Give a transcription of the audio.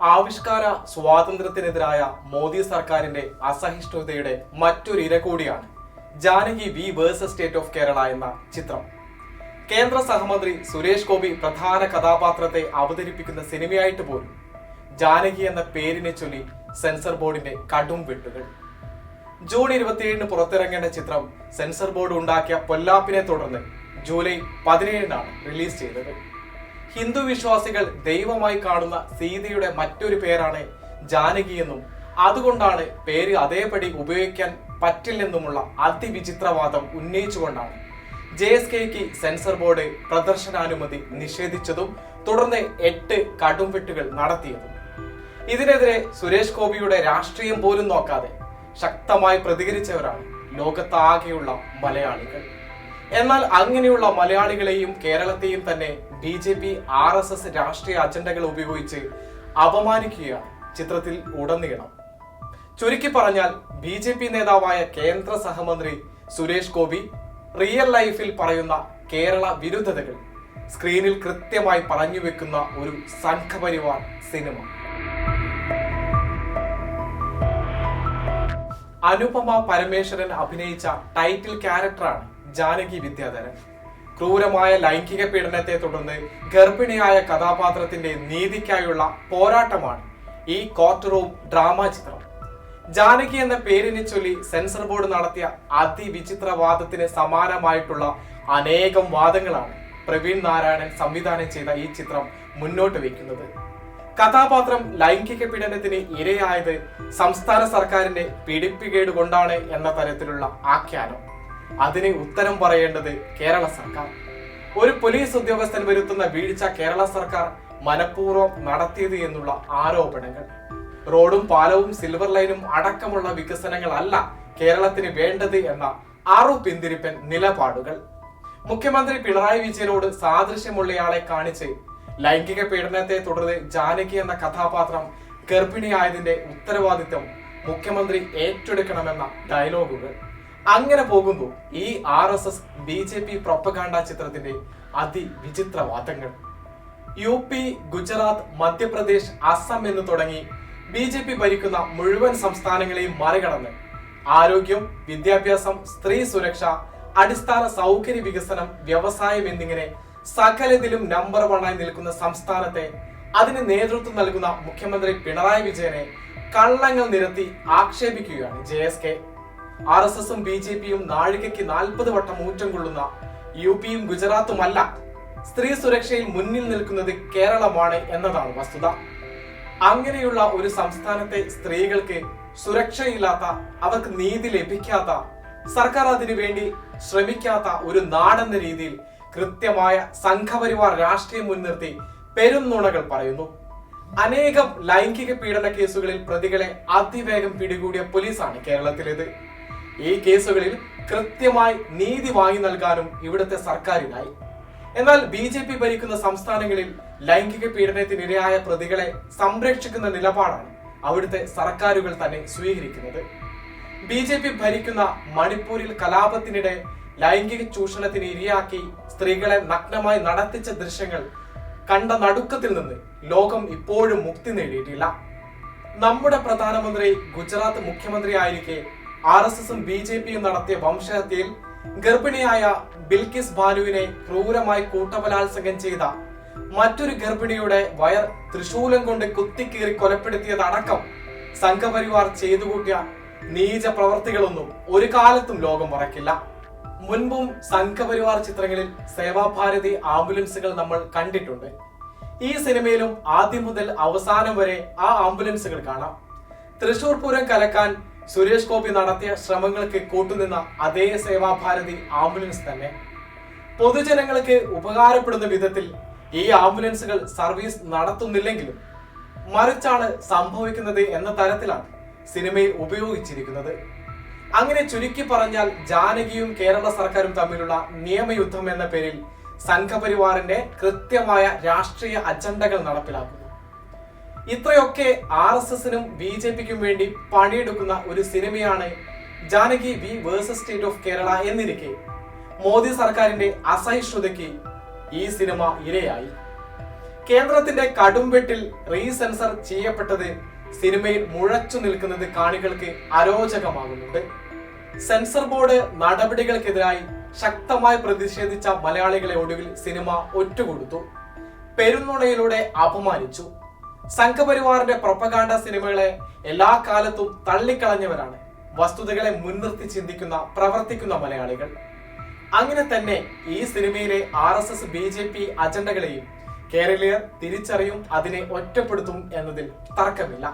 ആവിഷ്കാര സ്വാതന്ത്ര്യത്തിനെതിരായ മോദി സർക്കാരിന്റെ അസഹിഷ്ണുതയുടെ മറ്റൊരു ഇര കൂടിയാണ് Janaki V versus state of Kerala എന്ന ചിത്രം. കേന്ദ്ര സഹമന്ത്രി സുരേഷ് ഗോപി പ്രധാന കഥാപാത്രത്തെ അവതരിപ്പിക്കുന്ന സിനിമയായിട്ട് പോലും ജാനകി എന്ന പേരിനെ ചൊല്ലി സെൻസർ ബോർഡിന്റെ കടും വെട്ടുകൾ. ജൂൺ ഇരുപത്തിയേഴിന് പുറത്തിറങ്ങേണ്ട ചിത്രം സെൻസർ ബോർഡ് ഉണ്ടാക്കിയ പൊല്ലാപ്പിനെ തുടർന്ന് ജൂലൈ പതിനേഴിനാണ് റിലീസ് ചെയ്തത്. ഹിന്ദു വിശ്വാസികൾ ദൈവമായി കാണുന്ന സീതയുടെ മറ്റൊരു പേരാണ് ജാനകി എന്നും അതുകൊണ്ടാണ് പേര് അതേപടി ഉപയോഗിക്കാൻ പറ്റില്ലെന്നുമുള്ള അതിവിചിത്രവാദം ഉന്നയിച്ചുകൊണ്ടാണ്. ജെ എസ് കെക്ക് സെൻസർ ബോർഡ് പ്രദർശനാനുമതി നിഷേധിച്ചതും തുടർന്ന് എട്ട് കടുംവെട്ടുകൾ നടത്തിയതും. ഇതിനെതിരെ സുരേഷ് ഗോപിയുടെ രാഷ്ട്രീയം പോലും നോക്കാതെ ശക്തമായി പ്രതികരിച്ചവരാണ് ലോകത്താകെയുള്ള മലയാളികൾ. എന്നാൽ അങ്ങനെയുള്ള മലയാളികളെയും കേരളത്തെയും തന്നെ B J P R S S രാഷ്ട്രീയ അജണ്ടകൾ ഉപയോഗിച്ച് അപമാനിക്കുകയാണ് ചിത്രത്തിൽ ഉടനീളം. ചുരുക്കി പറഞ്ഞാൽ ബി ജെ പി നേതാവായ കേന്ദ്ര സഹമന്ത്രി സുരേഷ് ഗോപി റിയൽ ലൈഫിൽ പറയുന്ന കേരള വിരുദ്ധതകൾ സ്ക്രീനിൽ കൃത്യമായി പറഞ്ഞു വെക്കുന്ന ഒരു സംഘപരിവാർ സിനിമ. അനുപമ പരമേശ്വരൻ അഭിനയിച്ച ടൈറ്റിൽ ക്യാരക്ടറാണ് ജാനകി വിദ്യാധരൻ. ക്രൂരമായ ലൈംഗിക പീഡനത്തെ തുടർന്ന് ഗർഭിണിയായ കഥാപാത്രത്തിന്റെ നീതിക്കായുള്ള പോരാട്ടമാണ് ഈ കോർട്ട് റൂം ഡ്രാമ ചിത്രം. ജാനകി എന്ന പേരിനെ ചൊല്ലി സെൻസർ ബോർഡ് നടത്തിയ അതിവിചിത്രവാദത്തിന് സമാനമായിട്ടുള്ള അനേകം വാദങ്ങളാണ് പ്രവീൺ നാരായണൻ സംവിധാനം ചെയ്ത ഈ ചിത്രം മുന്നോട്ട് വയ്ക്കുന്നത്. കഥാപാത്രം ലൈംഗിക പീഡനത്തിന് ഇരയായത് സംസ്ഥാന സർക്കാരിന്റെ പിടിപ്പുകേട് കൊണ്ടാണ് എന്ന തരത്തിലുള്ള ആഖ്യാനം. അതിന് ഉത്തരം പറയേണ്ടത് കേരള സർക്കാർ. ഒരു പോലീസ് ഉദ്യോഗസ്ഥൻ വരുത്തുന്ന വീഴ്ച കേരള സർക്കാർ മനഃപൂർവം നടത്തിയത് എന്നുള്ള ആരോപണങ്ങൾ. റോഡും പാലവും സിൽവർ ലൈനും അടക്കമുള്ള വികസനങ്ങളല്ല കേരളത്തിന് വേണ്ടത് എന്ന ആറു പിന്തിരിപ്പൻ നിലപാടുകൾ. മുഖ്യമന്ത്രി പിണറായി വിജയനോട് സാദൃശ്യമുള്ളയാളെ കാണിച്ച് ലൈംഗിക പീഡനത്തെ തുടർന്ന് ജാനകി എന്ന കഥാപാത്രം ഗർഭിണിയായതിന്റെ ഉത്തരവാദിത്വം മുഖ്യമന്ത്രി ഏറ്റെടുക്കണമെന്ന ഡയലോഗുകൾ. അങ്ങനെ പോകുമ്പോൾ ഈ R S S B J P propaganda ചിത്രത്തിന്റെ അതിവിചിത്ര വാദങ്ങൾ. യു പി ഗുജറാത്ത് മധ്യപ്രദേശ് അസം എന്ന് തുടങ്ങി ബി ജെ പി ഭരിക്കുന്ന മുഴുവൻ സംസ്ഥാനങ്ങളെയും മറികടന്ന് ആരോഗ്യം വിദ്യാഭ്യാസം സ്ത്രീ സുരക്ഷ അടിസ്ഥാന സൗകര്യ വികസനം വ്യവസായം എന്നിങ്ങനെ സകലതിലും നമ്പർ വണ്ണായി നിൽക്കുന്ന സംസ്ഥാനത്തെ അതിന് നേതൃത്വം നൽകുന്ന മുഖ്യമന്ത്രി പിണറായി വിജയനെ കള്ളങ്ങൾ നിരത്തി ആക്ഷേപിക്കുകയാണ് J S K. R S എസും ബി ജെ പിയും നാഴികയ്ക്ക് നാൽപ്പത് വട്ടം ഊറ്റം കൊള്ളുന്ന യു പിയും ഗുജറാത്തുമല്ല സ്ത്രീ സുരക്ഷയിൽ മുന്നിൽ നിൽക്കുന്നത് കേരളമാണ് എന്നതാണ് വസ്തുത. അങ്ങനെയുള്ള ഒരു സംസ്ഥാനത്തെ സ്ത്രീകൾക്ക് സുരക്ഷയില്ലാത്ത അവർക്ക് നീതി ലഭിക്കാത്ത സർക്കാർ അതിനു വേണ്ടി ശ്രമിക്കാത്ത ഒരു നാടെന്ന രീതിയിൽ കൃത്യമായ സംഘപരിവാർ രാഷ്ട്രീയം മുൻനിർത്തി പെരും നുണകൾ പറയുന്നു. അനേകം ലൈംഗിക പീഡന കേസുകളിൽ പ്രതികളെ അതിവേഗം പിടികൂടിയ പോലീസാണ് കേരളത്തിലേത്. ഈ കേസുകളിൽ കൃത്യമായി നീതി വാങ്ങി നൽകാനും ഇവിടുത്തെ സർക്കാരിനായി. എന്നാൽ ബി ജെ പി ഭരിക്കുന്ന സംസ്ഥാനങ്ങളിൽ ലൈംഗിക പീഡനത്തിനിരയായ പ്രതികളെ സംരക്ഷിക്കുന്ന നിലപാടാണ് അവിടുത്തെ സർക്കാരുകൾ തന്നെ സ്വീകരിക്കുന്നത്. ബി ജെ പി ഭരിക്കുന്ന മണിപ്പൂരിൽ കലാപത്തിനിടെ ലൈംഗിക ചൂഷണത്തിന് ഇരയാക്കി സ്ത്രീകളെ നഗ്നമായി നടത്തിച്ച ദൃശ്യങ്ങൾ കണ്ട നടുക്കത്തിൽ നിന്ന് ലോകം ഇപ്പോഴും മുക്തി നേടിയിട്ടില്ല. നമ്മുടെ പ്രധാനമന്ത്രി ഗുജറാത്ത് മുഖ്യമന്ത്രി ആയിരിക്കെ ആർ എസ് എസും ബി ജെ പിയും നടത്തിയ വംശഹത്യയിൽ ഗർഭിണിയായ ബിൽക്കിസ് ബാലുവിനെ ക്രൂരമായി കൂട്ടബലാത്സംഗം ചെയ്ത മറ്റൊരു ഗർഭിണിയുടെ വയർ തൃശൂലം കൊണ്ട് കുത്തിക്കീറി കൊലപ്പെടുത്തിയതടക്കം സംഘപരിവാർ ചെയ്തു കൂട്ടിയ നീച പ്രവർത്തികളൊന്നും ഒരു കാലത്തും ലോകം മറക്കില്ല. മുൻപും സംഘപരിവാർ ചിത്രങ്ങളിൽ സേവാഭാരതി ആംബുലൻസുകൾ നമ്മൾ കണ്ടിട്ടുണ്ട്. ഈ സിനിമയിലും ആദ്യം മുതൽ അവസാനം വരെ ആ ആംബുലൻസുകൾ കാണാം. തൃശൂർ പൂരം കലക്കാൻ സുരേഷ് ഗോപി നടത്തിയ ശ്രമങ്ങൾക്ക് കൂട്ടുനിന്ന അതേ സേവാഭാരതി ആംബുലൻസ് തന്നെ. പൊതുജനങ്ങൾക്ക് ഉപകാരപ്പെടുന്ന വിധത്തിൽ ഈ ആംബുലൻസുകൾ സർവീസ് നടത്തുന്നില്ലെങ്കിലും മറിച്ചാണ് സംഭവിക്കുന്നത് എന്ന തരത്തിലാണ് സിനിമയിൽ ഉപയോഗിച്ചിരിക്കുന്നത്. അങ്ങനെ ചുരുക്കി പറഞ്ഞാൽ ജാനകിയും കേരള സർക്കാരും തമ്മിലുള്ള നിയമയുദ്ധം എന്ന പേരിൽ സംഘപരിവാറിന്റെ കൃത്യമായ രാഷ്ട്രീയ അജണ്ടകൾ നടപ്പിലാക്കുന്നു. ഇത്രയൊക്കെ ആർ എസ് എസിനും ബി ജെ പിക്കും വേണ്ടി പണിയെടുക്കുന്ന ഒരു സിനിമയാണ് Janaki V versus state of Kerala എന്നിരിക്കെ. മോദി സർക്കാരിന്റെ അസഹിഷ്ണുതയ്ക്ക് ഈ സിനിമ ഇരയായി. കേന്ദ്രത്തിന്റെ കടുംവെട്ടിൽ റീസെൻസർ ചെയ്യപ്പെട്ടത് സിനിമയിൽ മുഴച്ചു നിൽക്കുന്നത് കാണികൾക്ക് അരോചകമാകുന്നുണ്ട്. സെൻസർ ബോർഡ് നടപടികൾക്കെതിരായി ശക്തമായി പ്രതിഷേധിച്ച മലയാളികളെ ഒടുവിൽ സിനിമ ഒറ്റുകൊടുത്തു. പെരുന്നുണയിലൂടെ അപമാനിച്ചു. സംഘപരിവാറിന്റെ പ്രൊപ്പകാണ്ട സിനിമകളെ എല്ലാ കാലത്തും തള്ളിക്കളഞ്ഞവരാണ്. വസ്തുതകളെ മുൻനിർത്തി ചിന്തിക്കുന്ന പ്രവർത്തിക്കുന്ന മലയാളികൾ. അങ്ങനെ തന്നെ ഈ സിനിമയിലെ R S S B J P അജണ്ടകളെയും കേരളീയർ തിരിച്ചറിയും അതിനെ ഒറ്റപ്പെടുത്തും എന്നതിൽ തർക്കമില്ല.